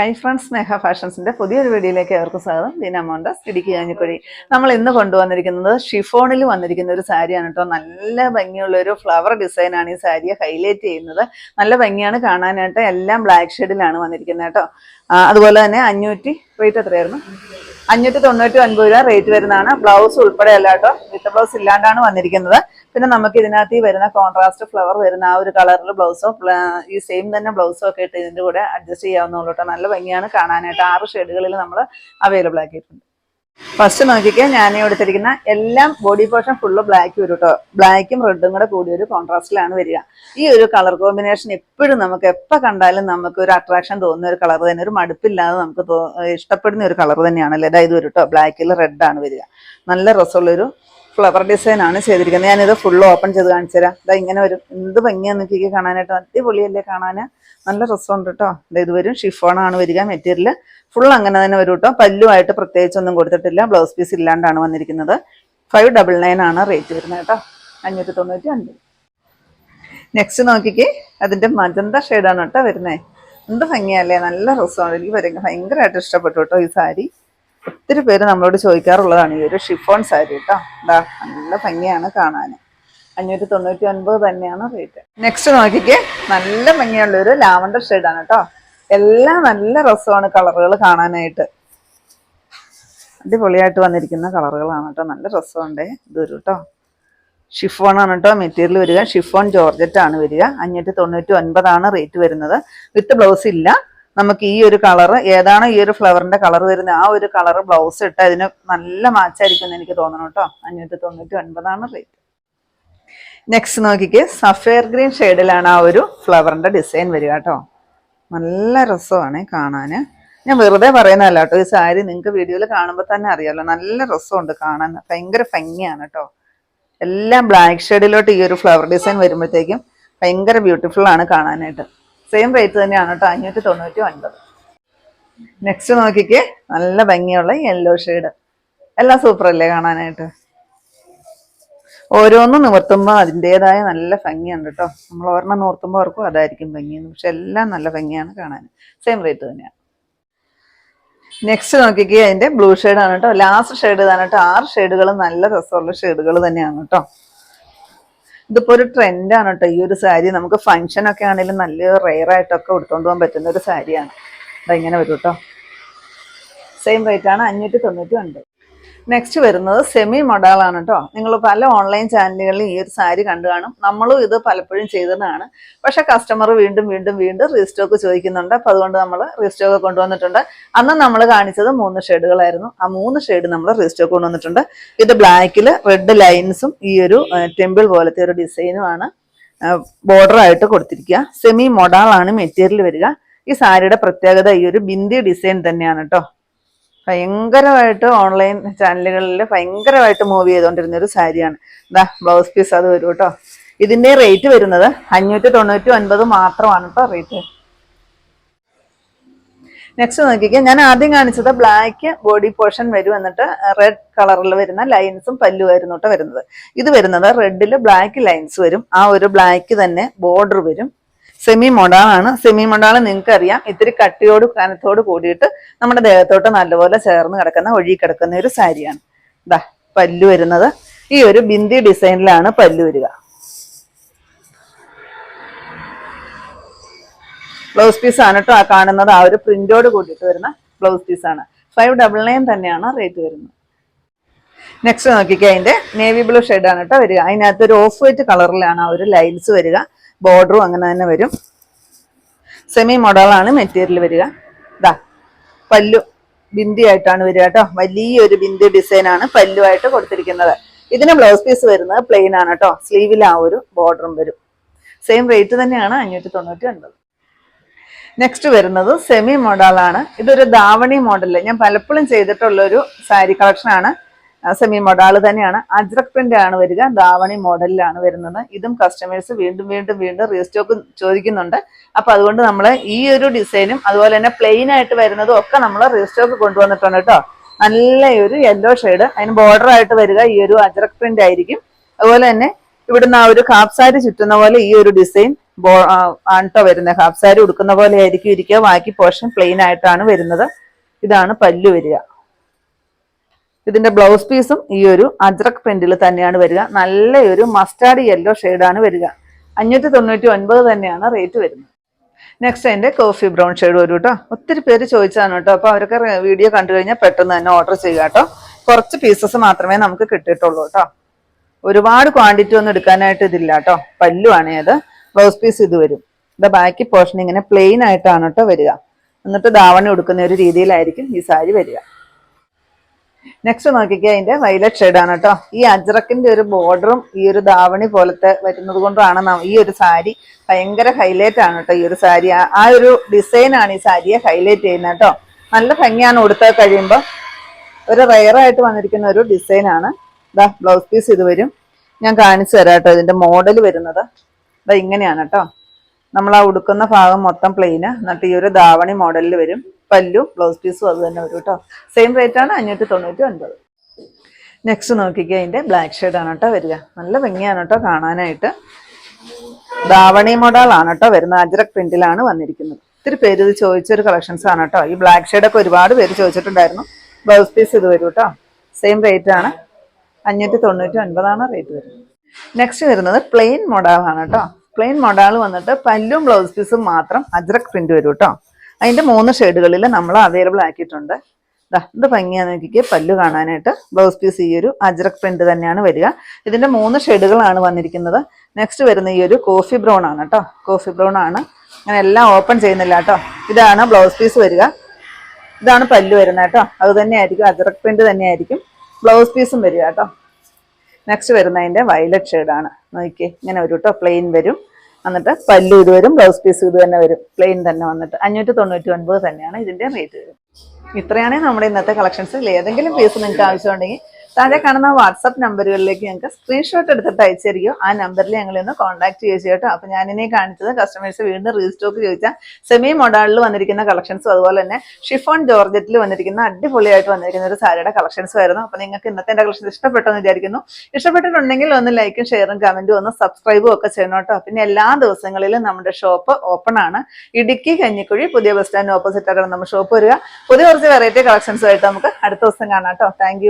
Hi friends സ്നേഹ ഫാഷൻസിന്റെ പുതിയൊരു വീഡിയോയിലേക്ക് അവർക്ക് സ്വാഗതം. ദീനമോണ്ടസ് ഇടുക്കി കാഞ്ഞിക്കുഴി നമ്മൾ ഇന്ന് കൊണ്ടുവന്നിരിക്കുന്നത് ഷിഫോണിൽ വന്നിരിക്കുന്ന ഒരു സാരിയാണ് കേട്ടോ. നല്ല ഭംഗിയുള്ള ഒരു ഫ്ലവർ ഡിസൈനാണ് ഈ സാരിയെ ഹൈലൈറ്റ് ചെയ്യുന്നത്. നല്ല ഭംഗിയാണ് കാണാനായിട്ട്. എല്ലാം ബ്ലാക്ക് ഷെയ്ഡിലാണ് വന്നിരിക്കുന്നത് കേട്ടോ. അതുപോലെ തന്നെ അഞ്ഞൂറ്റി റേറ്റ് എത്രയായിരുന്നു? അഞ്ഞൂറ്റി തൊണ്ണൂറ്റി ഒൻപത് രൂപ റേറ്റ് വരുന്നതാണ്. ബ്ലൗസ് ഉൾപ്പെടെ അല്ല കേട്ടോ. വിത്ത് ബ്ലൗസ് ഇല്ലാണ്ടാണ് വന്നിരിക്കുന്നത്. പിന്നെ നമുക്ക് ഇതിനകത്ത് ഈ വരുന്ന കോൺട്രാസ്റ്റ് ഫ്ലവർ വരുന്ന ആ ഒരു കളറിൽ ബ്ലൗസോ ഈ സെയിം തന്നെ ബ്ലൗസോ ഒക്കെ ഇട്ട് ഇതിന്റെ കൂടെ അഡ്ജസ്റ്റ് ചെയ്യാവുന്നുള്ളൂ കേട്ടോ. നല്ല ഭംഗിയാണ് കാണാനായിട്ട്. ആറ് ഷെയ്ഡുകളിൽ നമ്മൾ അവൈലബിൾ ആക്കിയിട്ടുണ്ട്. ഫസ്റ്റ് നോക്കിക്കാൻ ഞാൻ എടുത്തിരിക്കുന്ന എല്ലാം ബോഡി പോർഷൻ ഫുള്ള് ബ്ലാക്ക് വരും കേട്ടോ ബ്ലാക്കും റെഡും കൂടെ കൂടിയ ഒരു കോൺട്രാസ്റ്റിലാണ് വരിക. ഈ ഒരു കളർ കോമ്പിനേഷൻ എപ്പോഴും നമുക്ക് എപ്പോൾ കണ്ടാലും നമുക്ക് ഒരു അട്രാക്ഷൻ തോന്നുന്ന ഒരു കളർ തന്നെ. ഒരു മടുപ്പില്ലാതെ നമുക്ക് ഇഷ്ടപ്പെടുന്ന ഒരു കളർ തന്നെയാണല്ലേ അതായത് വരും കേട്ടോ ബ്ലാക്കിൽ റെഡ് ആണ് വരിക. നല്ല രസമുള്ളൊരു ഫ്ലവർ ഡിസൈൻ ആണ് ചെയ്തിരിക്കുന്നത്. ഞാനിത് ഫുള്ള് ഓപ്പൺ ചെയ്ത് കാണിച്ചു തരാം. ഇതാ ഇങ്ങനെ വരും. എന്ത് ഭംഗിയാന്ന് എനിക്ക് കാണാനായിട്ട്. അടിപൊളിയല്ലേ കാണാൻ നല്ല രസമുണ്ട് കേട്ടോ ഇതാ വരും. ഷിഫോണാണ് വരിക. മെറ്റീരിയൽ ഫുൾ അങ്ങനെ തന്നെ വരും കേട്ടോ പല്ലുമായിട്ട് പ്രത്യേകിച്ചൊന്നും കൊടുത്തിട്ടില്ല. ബ്ലൗസ് പീസ് ഇല്ലാണ്ടാണ് വന്നിരിക്കുന്നത്. ഫൈവ് ഡബിൾ നയൻ ആണ് റേറ്റ് വരുന്നത് കേട്ടോ അഞ്ഞൂറ്റി തൊണ്ണൂറ്റി അഞ്ച് നെക്സ്റ്റ് നോക്കിക്കേ അതിന്റെ മജന്ത ഷെയ്ഡാണ് കേട്ടോ വരുന്നത് എന്ത് ഭംഗിയല്ലേ. നല്ല രസമാണ്. എനിക്ക് ഭയങ്കര ഭയങ്കരമായിട്ട് ഇഷ്ടപ്പെട്ടു കേട്ടോ ഈ സാരി. ഒത്തിരി പേര് നമ്മളോട് ചോദിക്കാറുള്ളതാണ് ഈ ഒരു ഷിഫോൺ സാരി കേട്ടോ എന്താ നല്ല ഭംഗിയാണ് കാണാൻ അഞ്ഞൂറ്റി തൊണ്ണൂറ്റി ഒൻപത് തന്നെയാണ് റേറ്റ് നെക്സ്റ്റ് നോക്കിക്കേ നല്ല ഭംഗിയുള്ള ഒരു ലാവണ്ടർ ഷെയ്ഡാണ് കേട്ടോ എല്ലാം നല്ല രസമാണ് കളറുകൾ കാണാനായിട്ട്. അടിപൊളിയായിട്ട് വന്നിരിക്കുന്ന കളറുകളാണ് കേട്ടോ നല്ല രസമുണ്ട് ഇതൊരു കേട്ടോ ഷിഫോൺ ആണ് കേട്ടോ മെറ്റീരിയൽ വരിക. ഷിഫോൺ ജോർജറ്റ് ആണ് വരിക. അഞ്ഞൂറ്റി തൊണ്ണൂറ്റി ഒൻപതാണ് റേറ്റ് വരുന്നത്. വിത്ത് ബ്ലൗസ് ഇല്ല. നമുക്ക് ഈ ഒരു കളർ ഏതാണ് ഈ ഒരു ഫ്ലവറിന്റെ കളർ വരുന്നത് ആ ഒരു കളർ ബ്ലൗസ് ഇട്ട് അതിന് നല്ല മാച്ചായിരിക്കും എനിക്ക് തോന്നണം കേട്ടോ. അഞ്ഞൂറ്റി തൊണ്ണൂറ്റി ഒൻപതാണ് റേറ്റ് നെക്സ്റ്റ് നോക്കിക്കേ സഫയർ ഗ്രീൻ ഷെയ്ഡിലാണ് ആ ഒരു ഫ്ലവറിന്റെ ഡിസൈൻ വരിക കേട്ടോ. നല്ല രസമാണ് കാണാൻ ഞാൻ വെറുതെ പറയുന്നതല്ല കേട്ടോ ഈ സാരി നിങ്ങൾക്ക് വീഡിയോയിൽ കാണുമ്പോൾ തന്നെ അറിയാമല്ലോ നല്ല രസമുണ്ട് കാണാൻ. ഭയങ്കര ഭംഗിയാണ് കേട്ടോ. എല്ലാം ബ്ലാക്ക് ഷെയ്ഡിലോട്ട് ഈ ഒരു ഫ്ലവർ ഡിസൈൻ വരുമ്പോഴത്തേക്കും ഭയങ്കര ബ്യൂട്ടിഫുൾ ആണ് കാണാനായിട്ട്. സെയിം റേറ്റ് തന്നെയാണ് കേട്ടോ അഞ്ഞൂറ്റി തൊണ്ണൂറ്റി ഒൻപത് നെക്സ്റ്റ് നോക്കിക്കേ നല്ല ഭംഗിയുള്ള യെല്ലോ ഷെയ്ഡ് എല്ലാം സൂപ്പർ അല്ലേ കാണാനായിട്ട്? ഓരോന്നും നിവർത്തുമ്പോൾ അതിന്റെതായ നല്ല ഭംഗിയുണ്ട് കേട്ടോ നമ്മൾ ഒരെണ്ണം നിവർത്തുമ്പോൾ അവർക്കും അതായിരിക്കും ഭംഗിയെന്ന്. പക്ഷെ എല്ലാം നല്ല ഭംഗിയാണ് കാണാൻ. സെയിം റേറ്റ് തന്നെയാണ്. നെക്സ്റ്റ് നോക്കിക്കേ അതിന്റെ ബ്ലൂ ഷെയ്ഡാണ് കേട്ടോ ലാസ്റ്റ് ഷെയ്ഡ് ഇതാണ് കേട്ടോ ആറ് ഷെയ്ഡുകൾ നല്ല രസമുള്ള ഷെയ്ഡുകൾ തന്നെയാണ് കേട്ടോ ഇതിപ്പോ ഒരു ട്രെൻഡാണ് കേട്ടോ ഈ ഒരു സാരി നമുക്ക് ഫംഗ്ഷൻ ഒക്കെ ആണെങ്കിലും നല്ല റെയർ ആയിട്ടൊക്കെ ഉടുത്തോണ്ട് പോകാൻ പറ്റുന്ന ഒരു സാരിയാണ് അതെങ്ങനെ വരും കേട്ടോ സെയിം റേറ്റ് ആണ് അഞ്ഞൂറ്റി തൊണ്ണൂറ്റി ഒൻപത്. നെക്സ്റ്റ് വരുന്നത് സെമി മൊഡാളാണ് കേട്ടോ നിങ്ങൾ പല ഓൺലൈൻ ചാനലുകളിൽ ഈ ഒരു സാരി കണ്ടു കാണും. നമ്മളും ഇത് പലപ്പോഴും ചെയ്തതാണ്. പക്ഷെ കസ്റ്റമർ വീണ്ടും വീണ്ടും വീണ്ടും റീസ്റ്റോക്ക് ചോദിക്കുന്നുണ്ട്. അപ്പോൾ അതുകൊണ്ട് നമ്മൾ റീസ്റ്റോക്ക് കൊണ്ടുവന്നിട്ടുണ്ട്. അന്ന് നമ്മൾ കാണിച്ചത് മൂന്ന് ഷെയ്ഡുകളായിരുന്നു. ആ മൂന്ന് ഷെയ്ഡ് നമ്മൾ റീസ്റ്റോക്ക് കൊണ്ടുവന്നിട്ടുണ്ട്. ഇത് ബ്ലാക്കിൽ റെഡ് ലൈൻസും ഈ ഒരു ടെമ്പിൾ പോലത്തെ ഒരു ഡിസൈനുമാണ് ബോർഡർ ആയിട്ട് കൊടുത്തിരിക്കുക. സെമി മൊഡാളാണ് മെറ്റീരിയൽ വരിക. ഈ സാരിയുടെ പ്രത്യേകത ഈ ഒരു ബിന്ദി ഡിസൈൻ തന്നെയാണ് കേട്ടോ ഭയങ്കരമായിട്ട് ഓൺലൈൻ ചാനലുകളിൽ ഭയങ്കരമായിട്ട് മൂവ് ചെയ്തുകൊണ്ടിരുന്ന ഒരു സാരിയാണ്. ഇതാ ബ്ലൗസ് പീസ് അത് വരും കേട്ടോ ഇതിന്റെ റേറ്റ് വരുന്നത് അഞ്ഞൂറ്റി തൊണ്ണൂറ്റി ഒൻപത് മാത്രമാണ് കേട്ടോ റേറ്റ് നെക്സ്റ്റ് നോക്കിക്കേ ഞാൻ ആദ്യം കാണിച്ചത് ബ്ലാക്ക് ബോഡി പോർഷൻ വരും എന്നിട്ട് റെഡ് കളറിൽ വരുന്ന ലൈൻസും പല്ലുമായിരുന്നു കേട്ടോ വരുന്നത്. ഇത് വരുന്നത് റെഡിൽ ബ്ലാക്ക് ലൈൻസ് വരും. ആ ഒരു ബ്ലാക്ക് തന്നെ ബോർഡർ വരും. സെമി മൊഡാളാണ് സെമി മൊഡാൾ നിങ്ങൾക്ക് അറിയാം ഇത്തിരി കട്ടിയോട് കനത്തോട് കൂടിയിട്ട് നമ്മുടെ ദേഹത്തോട്ട് നല്ലപോലെ ചേർന്ന് കിടക്കുന്ന ഒഴുകി കിടക്കുന്ന ഒരു സാരിയാണ്. ഇതാ പല്ലു വരുന്നത്. ഈ ഒരു ബിന്ദി ഡിസൈനിലാണ് പല്ലു വരിക. ബ്ലൗസ് പീസ് ആണ് കേട്ടോ ആ കാണുന്നത്. ആ ഒരു പ്രിന്റോട് കൂടിയിട്ട് വരുന്ന ബ്ലൗസ് പീസ് ആണ് ഫൈവ് ഡബിൾ നയൻ തന്നെയാണ് റേറ്റ് വരുന്നത്. നെക്സ്റ്റ് നോക്കിക്കേ അതിന്റെ നേവി ബ്ലൂ ആണ് കേട്ടോ വരിക. അതിനകത്ത് ഒരു ഓഫ് വൈറ്റ് കളറിലാണ് ആ ഒരു ലൈൻസ് വരിക. ബോർഡറും അങ്ങനെ തന്നെ വരും. സെമി മോഡലാണ് മെറ്റീരിയൽ വരിക. ഇതാ പല്ലു ബിന്ദിയായിട്ടാണ് വരിക കേട്ടോ. വലിയൊരു ബിന്ദി ഡിസൈനാണ് പല്ലുമായിട്ട് കൊടുത്തിരിക്കുന്നത്. ഇതിന് ബ്ലൗസ് പീസ് വരുന്നത് പ്ലെയിൻ ആണ് കേട്ടോ. സ്ലീവിൽ ആ ഒരു ബോർഡറും വരും. സെയിം റേറ്റ് തന്നെയാണ് അഞ്ഞൂറ്റി തൊണ്ണൂറ്റി ഒൻപത് നെക്സ്റ്റ് വരുന്നത് സെമി മോഡലാണ് ഇതൊരു ദാവണി മോഡൽ ഞാൻ പലപ്പോഴും ചെയ്തിട്ടുള്ള ഒരു സാരി കളക്ഷനാണ് സെമി മോഡൽ. തന്നെയാണ്. അജ്രക് പ്രിന്റ് ആണ് വരിക. ദാവണി മോഡലിലാണ് വരുന്നത്. ഇതും കസ്റ്റമേഴ്സ് വീണ്ടും വീണ്ടും വീണ്ടും റീസ്റ്റോക്ക് ചോദിക്കുന്നുണ്ട്. അപ്പൊ അതുകൊണ്ട് നമ്മൾ ഈ ഒരു ഡിസൈനും അതുപോലെ തന്നെ പ്ലെയിൻ ആയിട്ട് വരുന്നതും ഒക്കെ നമ്മൾ റീസ്റ്റോക്ക് കൊണ്ടുവന്നിട്ടുണ്ട് കേട്ടോ. നല്ല ഒരു യെല്ലോ ഷെയ്ഡ് അതിന് ബോർഡർ ആയിട്ട് വരിക ഈ ഒരു അജ്രക് പ്രിന്റ് ആയിരിക്കും. അതുപോലെ തന്നെ ഇവിടുന്ന് ആ ഒരു ഹാഫ് സാരി ചുറ്റുന്ന പോലെ ഈ ഒരു ഡിസൈൻ ബോ ആണ്ട്ടോ വരുന്നത്. ഹാഫ് സാരി ഉടുക്കുന്ന പോലെ ആയിരിക്കും ഇരിക്കുക. ബാക്കി പോർഷൻ പ്ലെയിൻ ആയിട്ടാണ് വരുന്നത്. ഇതാണ് പല്ലു വരിക. ഇതിന്റെ ബ്ലൗസ് പീസും ഈ ഒരു അജ്രക് പ്രിന്റിൽ തന്നെയാണ് വരിക. നല്ലൊരു മസ്റ്റാർഡ് യെല്ലോ ആണ് വരിക. അഞ്ഞൂറ്റി തൊണ്ണൂറ്റി ഒൻപത് തന്നെയാണ് റേറ്റ് വരുന്നത്. നെക്സ്റ്റ് അതിന്റെ കോഫി ബ്രൗൺ ഷെയ്ഡ് വരും കേട്ടോ ഒത്തിരി പേര് ചോദിച്ചാണ് കേട്ടോ അപ്പോൾ അവരൊക്കെ വീഡിയോ കണ്ടു കഴിഞ്ഞാൽ പെട്ടെന്ന് തന്നെ ഓർഡർ ചെയ്യുക കേട്ടോ കുറച്ച് പീസസ് മാത്രമേ നമുക്ക് കിട്ടിയിട്ടുള്ളൂ കേട്ടോ ഒരുപാട് ക്വാണ്ടിറ്റി ഒന്നും എടുക്കാനായിട്ട് ഇതില്ല കേട്ടോ പല്ലുവാണേ അത് ബ്ലൗസ് പീസ് ഇത് വരും. ഇത് ബാക്കി പോർഷൻ ഇങ്ങനെ പ്ലെയിൻ ആയിട്ടാണ് കേട്ടോ വരിക. എന്നിട്ട് ദാവണി കൊടുക്കുന്ന ഒരു രീതിയിലായിരിക്കും ഈ സാരി വരിക. നെക്സ്റ്റ് നോക്കിക്കുക അതിന്റെ വൈലറ്റ് ഷെയ്ഡാണ് കേട്ടോ. ഈ അജ്രക്കിന്റെ ഒരു ബോർഡറും ഈ ഒരു ദാവണി പോലത്തെ വരുന്നത് കൊണ്ടാണ് ഈ ഒരു സാരി ഭയങ്കര ഹൈലൈറ്റ് ആണ് കേട്ടോ ഈ ഒരു സാരി. ആ- ഒരു ഡിസൈൻ ആണ് ഈ സാരിയെ ഹൈലൈറ്റ് ചെയ്യുന്നത് കേട്ടോ. നല്ല ഭംഗിയാണ് ഉടുത്ത കഴിയുമ്പോൾ. ഒരു റയർ ആയിട്ട് വന്നിരിക്കുന്ന ഒരു ഡിസൈനാണ് ഇതാ ബ്ലൗസ് പീസ് ഇത് വരും. ഞാൻ കാണിച്ചു തരാം കേട്ടോ ഇതിന്റെ മോഡൽ വരുന്നത്. ഇതാ ഇങ്ങനെയാണ് കേട്ടോ. നമ്മൾ ആ ഉടുക്കുന്ന ഭാഗം മൊത്തം പ്ലെയിന് എന്നിട്ട് ഈ ഒരു ധാവണി മോഡലിൽ വരും. പല്ലും ബ്ലൗസ് പീസും അത് തന്നെ വരും കേട്ടോ സെയിം റേറ്റ് ആണ് അഞ്ഞൂറ്റി തൊണ്ണൂറ്റി ഒൻപത്. നെക്സ്റ്റ് നോക്കിക്കുക അതിന്റെ ബ്ലാക്ക് ഷെയ്ഡ് ആണ് കേട്ടോ വരിക. നല്ല ഭംഗിയാണ് കേട്ടോ കാണാനായിട്ട്. ധാവണി മോഡലാണ് കേട്ടോ വരുന്നത്. അജ്രക് പ്രിന്റിലാണ് വന്നിരിക്കുന്നത്. ഒത്തിരി പേര് ഇത് ചോദിച്ചൊരു കളക്ഷൻസ് ആണ് കേട്ടോ ഈ ബ്ലാക്ക് ഷെയ്ഡ് ഒക്കെ ഒരുപാട് പേര് ചോദിച്ചിട്ടുണ്ടായിരുന്നു. ബ്ലൗസ് പീസ് ഇത് വരും കേട്ടോ സെയിം റേറ്റ് ആണ്. അഞ്ഞൂറ്റി തൊണ്ണൂറ്റി ഒൻപതാണ് റേറ്റ് വരുന്നത്. നെക്സ്റ്റ് വരുന്നത് പ്ലെയിൻ മൊഡാളാണ് കേട്ടോ പ്ലെയിൻ മോഡൽ വന്നിട്ട് പല്ലും ബ്ലൗസ് പീസും മാത്രം അജ്രക് പ്രിന്റ് വരും കേട്ടോ അതിന്റെ മൂന്ന് ഷെയ്ഡുകളിൽ നമ്മൾ അവൈലബിൾ ആക്കിയിട്ടുണ്ട്. ഇത് ഭംഗിയാന്ന് നോക്കിക്കേ പല്ലു കാണാനായിട്ട്. ബ്ലൗസ് പീസ് ഈ ഒരു അജ്രക് പ്രിന്റ് തന്നെയാണ് വരിക. ഇതിന്റെ മൂന്ന് ഷെയ്ഡുകളാണ് വന്നിരിക്കുന്നത്. നെക്സ്റ്റ് വരുന്ന ഈ ഒരു കോഫി ബ്രൗൺ ആണ് കേട്ടോ. കോഫി ബ്രൗൺ ആണ്. അങ്ങനെ എല്ലാം ഓപ്പൺ ചെയ്യുന്നില്ല കേട്ടോ. ഇതാണ് ബ്ലൗസ് പീസ് വരിക. ഇതാണ് പല്ലു വരുന്നത് കേട്ടോ. അത് തന്നെയായിരിക്കും അജ്രക് പ്രിന്റ് തന്നെയായിരിക്കും ബ്ലൗസ് പീസും വരിക കേട്ടോ. നെക്സ്റ്റ് വരുന്നതിന്റെ വയലറ്റ് ഷെയ്ഡാണ്. നോക്കിയേ ഇങ്ങനെ ഒരു കേട്ടോ. പ്ലെയിൻ വരും. എന്നിട്ട് പല്ലു ഇത് വരും ബ്ലൗസ് പീസ് ഇത് തന്നെ വരും. പ്ലെയിൻ തന്നെ വന്നിട്ട്. അഞ്ഞൂറ്റി തൊണ്ണൂറ്റി ഒൻപത് തന്നെയാണ് ഇതിന്റെ റേറ്റ് വരും. ഇത്രയാണ് നമ്മുടെ ഇന്നത്തെ കളക്ഷൻസിൽ ഏതെങ്കിലും പീസ് നിങ്ങൾക്ക് ആവശ്യമുണ്ടെങ്കിൽ താഴെ കാണുന്ന വാട്സപ്പ് നമ്പറുകളിലേക്ക് ഞങ്ങൾക്ക് സ്ക്രീൻഷോട്ട് എടുത്തിട്ട് അയച്ചിരിക്കും. ആ നമ്പറിൽ ഞങ്ങൾ ഇന്ന് കോൺടാക്ട് ചെയ്യുക കേട്ടോ അപ്പൊ ഞാനിനെ കാണിച്ചത് കസ്റ്റമേഴ്സ് വീണ്ടും റീസ്റ്റോക്ക് ചോദിച്ചാൽ സെമി മോഡലിൽ വന്നിരിക്കുന്ന കളക്ഷൻസും അതുപോലെ തന്നെ ഷിഫോൺ ജോർജറ്റിൽ വന്നിരിക്കുന്ന അടിപൊളിയായിട്ട് വന്നിരിക്കുന്ന ഒരു സാരിയുടെ കളക്ഷൻസും ആയിരുന്നു. അപ്പൊ നിങ്ങൾക്ക് ഇന്നത്തെ എന്റെ കളക്ഷൻ ഇഷ്ടപ്പെട്ടെന്ന് വിചാരിക്കുന്നു. ഇഷ്ടപ്പെട്ടിട്ടുണ്ടെങ്കിൽ ഒന്ന് ലൈക്കും ഷെയറും കമന്റും ഒന്ന് സബ്സ്ക്രൈബും ഒക്കെ ചെയ്യണം കേട്ടോ. പിന്നെ എല്ലാ ദിവസങ്ങളിലും നമ്മുടെ ഷോപ്പ് ഓപ്പൺ ആണ്. ഇടുക്കി കഞ്ഞിക്കുഴി പുതിയ ബസ് സ്റ്റാൻഡ് ഓപ്പോസിറ്റ് ആയിട്ടാണ് നമ്മുടെ ഷോപ്പ് വരിക. പുതിയ കുറച്ച് വെറൈറ്റി കളക്ഷൻസ് ആയിട്ട് നമുക്ക് അടുത്ത ദിവസം കാണാം കേട്ടോ. താങ്ക്